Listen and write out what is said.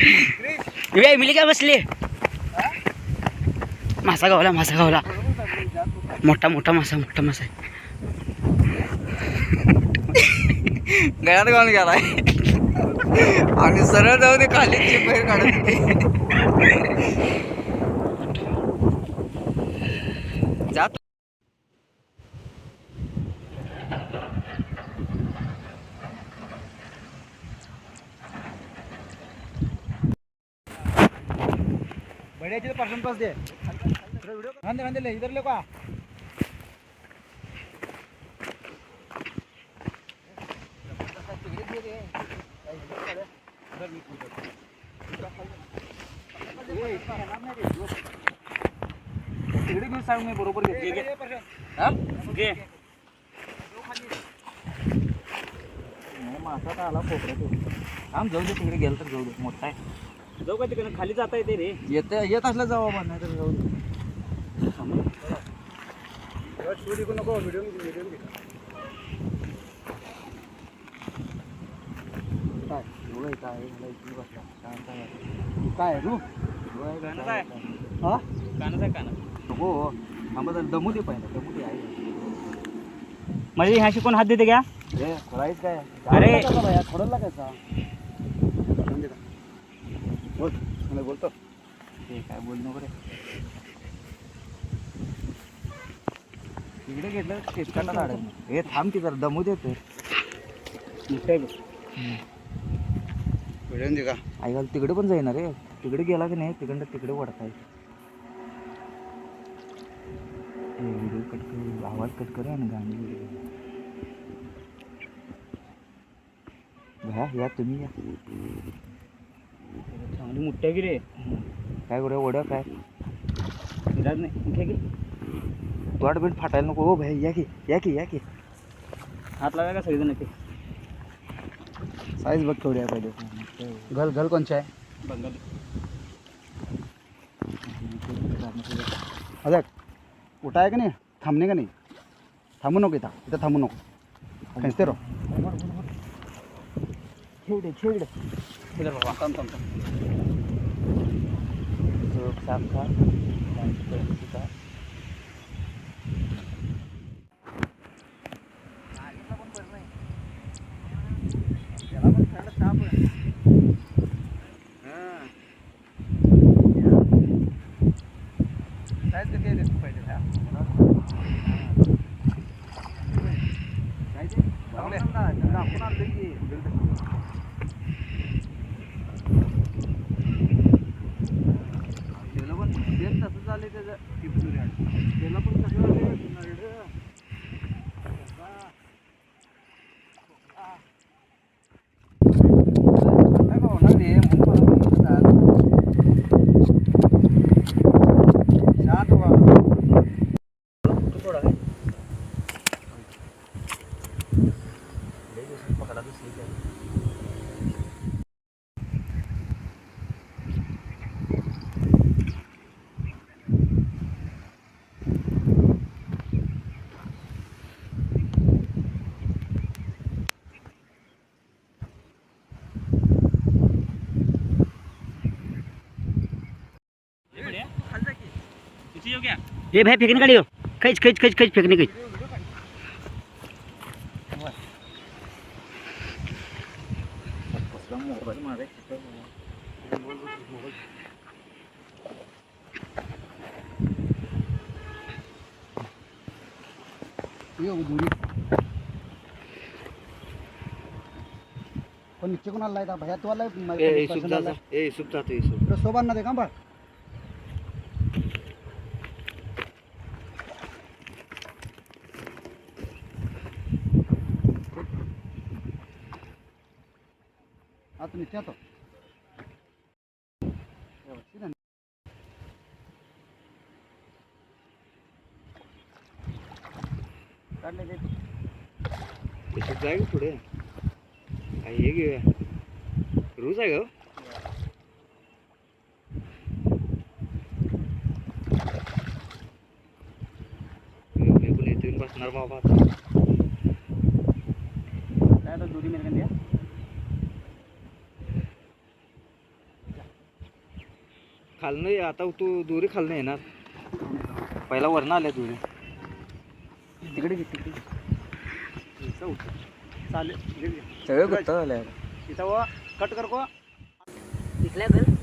वे milli काय बसली? मासा गावला मासा गावला. मोठा मोठा मासा मोठा मासा गळ्यात घालून गेला आणि सरळ जाऊ दे खाली चिप काढत चीज पर्सन पास दे. वीडियो दे ले इधर ले का तिकडे घेऊन सांग मी बरोबर? घे. मासा आला कोपऱ्यात आम जाऊ दे तिकडे गेलं तर जाऊ दे. मोठा आहे. जाऊ का तिकडे खाली जाता येते रे. येत येत असलं जाऊ आपण नाही तर जाऊ दे. काय? एवढं आहे, मला इथे बसला. शांत आहे. काय? आहे, रू? कानाच आहे. हा? कानाच आहे काना नको थांबा जरा दमू दे पहिला दमू दे आहे म्हणजे ह्या शिकून हात देते का? हे खोडायच काय? अरे. खोडला कसा बोल मला बोलतो. ते काय बोल नको रे. तिकडे घेतलं केसकाटा काढायला. हे थांब की जरा दमू देतो दे का घाल तिकडे पण जाईना रे. तिकडे गेला की नाही तिकडं तिकडे वडता व्हिडिओ कट कर आवाज कट कर आणि गाणी भया या तुम्ही या. चांगली मोठी आहे की रे काय? करूया वड्या काय इलाज नाही घे की फाटायला नको हो भाई या की या की या की. हात लावा का सगळेजण ते साईज बघ केवढी आहे पहिले. गल गल कोणची आहे? बंगाल. अरे उठा आहे का नाही? थांबणे का नाही? थांबू नको इथं इथं थांबू नको. खेचते रो खेळडे इधर बाबा थांब थांब. captar a intensidade. Gracias. त्याचं त्याला पण कसं झालं नरडं. काय भावना रे, म्हणून मला म्हणत होता. शांत व्हा. तू थोडा रे. लय दिवसात पकडा दुसरी काय. ए भाई फेकने काढी खैच खैच खैच खैच फेकने खैच। पण नीचे कोणाला लायता भैया तू आलाय ए जातो ए सुप जातो ए सुप। सोबत ना का बा आहे. काढले ते. सुप जाय का पुढे. हे घेऊया रोज आहे मी पण इथून बसणार बाबा काय आता दोरी मेरे खालनं ये, आता तू दोरी खालनं येणार. पहिला वरनं आल्या दोरी. तिकडे घे, तिकडे. चालेल. सगळं गुत्ता झालं इथं व कट कर को. तर